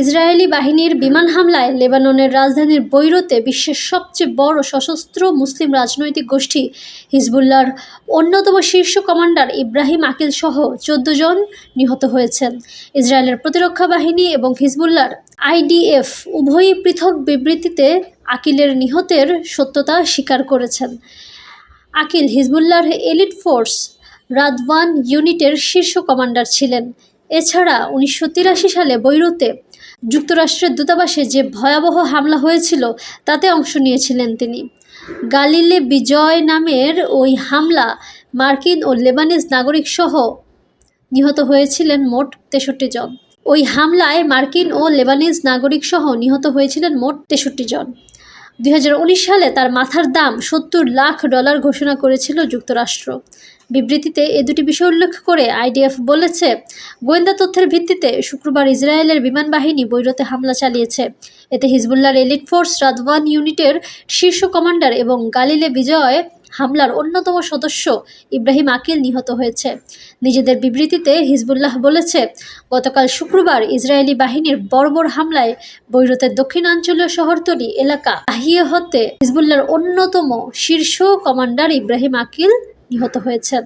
Israeli বাহিনীর বিমান হামলায় লেবাননের রাজধানীর বৈরুতে বিশ্বের সবচেয়ে বড় সশস্ত্র মুসলিম রাজনৈতিক গোষ্ঠী হিজবুল্লাহর অন্যতম শীর্ষ কমান্ডার ইব্রাহিম আকিল সহ চোদ্দ জন নিহত হয়েছেন। ইসরায়েলের প্রতিরক্ষা বাহিনী এবং হিজবুল্লাহর আইডিএফ উভয়ই পৃথক বিবৃতিতে আকিলের নিহতের সত্যতা স্বীকার করেছেন। আকিল হিজবুল্লাহর এলিট ফোর্স রাদওয়ান ইউনিটের শীর্ষ কমান্ডার ছিলেন। এছাড়া উনিশশো তিরাশি সালে বৈরুতে যুক্তরাষ্ট্রের দূতাবাসে যে ভয়াবহ হামলা হয়েছিল, তাতে অংশ নিয়েছিলেন তিনি। গালিলে বিজয় নামের ওই হামলা মার্কিন ও লেবানিজ নাগরিক সহ নিহত হয়েছিলেন মোট তেষট্টি জন। ওই হামলায় মার্কিন ও লেবানিজ নাগরিক সহ নিহত হয়েছিলেন মোট তেষট্টি জন। দুই হাজার উনিশ সালে তার মাথার দাম সত্তর লাখ ডলার ঘোষণা করেছিল যুক্তরাষ্ট্র। বিবৃতিতে এ দুটি বিষয় উল্লেখ করে আইডিএফ বলেছে, গোয়েন্দা তথ্যের ভিত্তিতে শুক্রবার ইসরায়েলের বিমান বাহিনী বৈরতে হামলা চালিয়েছে। এতে হিজবুল্লাহর এলিট ফোর্স রাদওয়ান ইউনিটের শীর্ষ কমান্ডার এবং গালিলে বিজয় হামলার অন্যতম সদস্য ইব্রাহিম আকিল নিহত হয়েছে। নিজেদের বিবৃতিতে হিজবুল্লাহ বলেছে, গতকাল শুক্রবার ইসরায়েলি বাহিনীর বর্বর হামলায় বৈরুতের দক্ষিণাঞ্চলীয় শহরতলি এলাকা আহিয়ে হতে হিজবুল্লাহর অন্যতম শীর্ষ কমান্ডার ইব্রাহিম আকিল নিহত হয়েছেন।